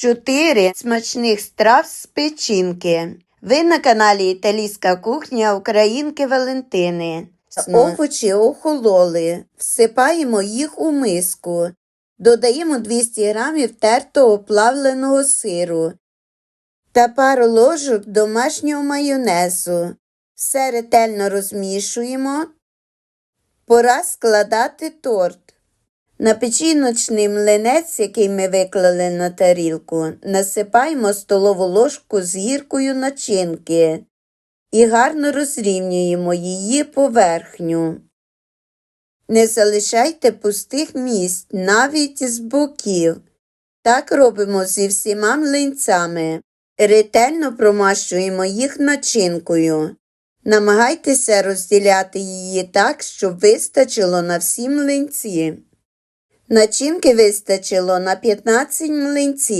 4 смачних страв з печінки. Ви на каналі Італійська кухня Українки Валентини. Овочі охололи. Всипаємо їх у миску. Додаємо 200 г тертого плавленого сиру та пару ложок домашнього майонезу. Все ретельно розмішуємо. Пора складати торт. На печіночний млинець, який ми виклали на тарілку, насипаємо столову ложку з гіркою начинки і гарно розрівнюємо її поверхню. Не залишайте пустих місць навіть з боків. Так робимо зі всіма млинцями. Ретельно промащуємо їх начинкою. Намагайтеся розділяти її так, щоб вистачило на всі млинці. Начинки вистачило на 15 млинців.